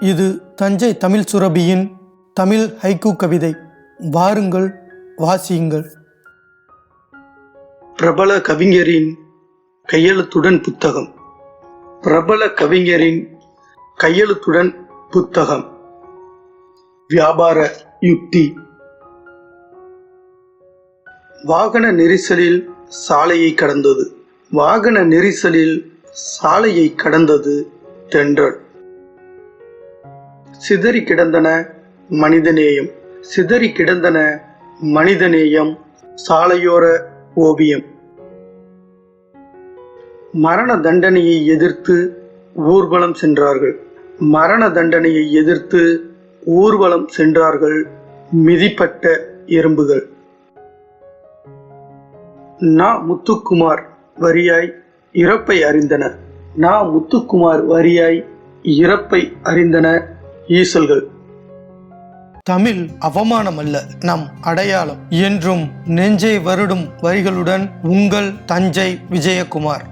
இது தஞ்சை தமிழ் சுரபியின் தமிழ் ஹைக்கூ கவிதை. வாருங்கள் வாசியுங்கள். பிரபல கவிஞரின் கையெழுத்துடன் புத்தகம். பிரபல கவிஞரின் கையெழுத்துடன் புத்தகம். வியாபார யுக்தி. வாகன நெரிசலில் சாலையை கடந்தது. வாகன நெரிசலில் சாலையை கடந்தது தென்றல். சிதறி கிடந்தன மனிதநேயம். சிதறி கிடந்தன மனிதநேயம். சாலையோர ஓவியம். மரண தண்டனையை எதிர்த்து ஊர்வலம் சென்றார்கள். மரண தண்டனையை எதிர்த்து ஊர்வலம் சென்றார்கள் மிதிப்பட்ட எறும்புகள். நா முத்துக்குமார் வரியாய் இறப்பை அறிந்தன நா முத்துக்குமார் வரியாய் இறப்பை அறிந்தன ஈசல்கள். தமிழ் அவமானம் அல்ல நம் அடையாளம். என்றும் நெஞ்சை வருடும் வரிகளுடன் உங்கள் தஞ்சை விஜயகுமார்.